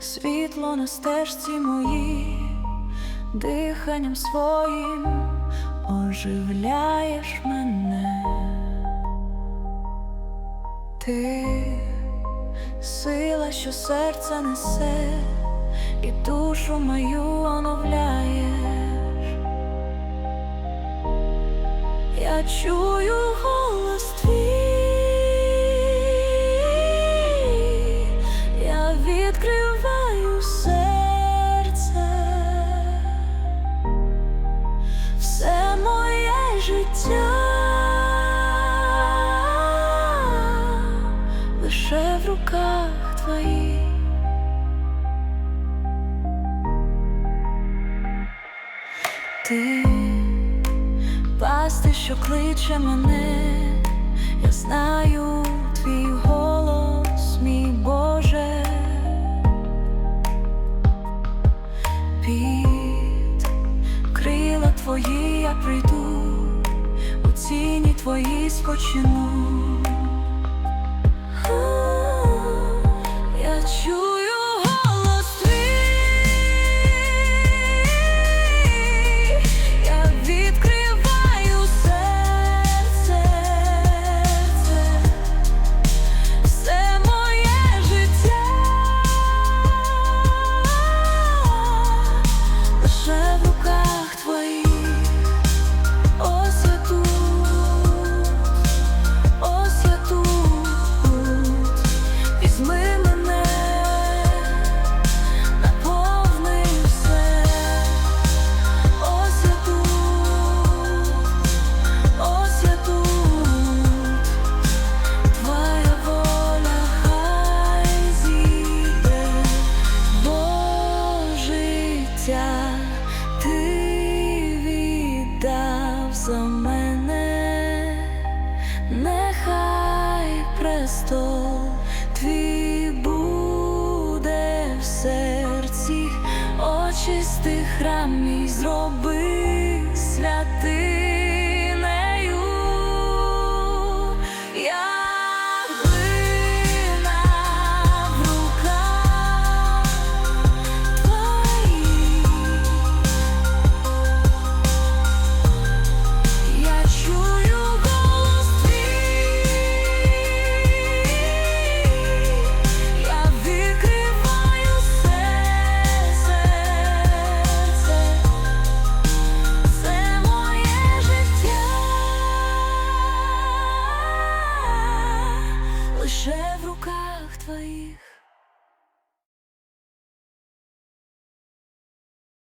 світло на стежці моїй, диханням своїм оживляєш мене. Ти сила, що серце несе, і душу мою оновляєш. Я чую руках твоїх. Ти пасти, що кличе мене, я знаю твій голос, мій Боже, під крила твої я прийду, у ціні твої спочину. Нехай престол твій буде в серці, очисти храм мій зроби в руках твоїх.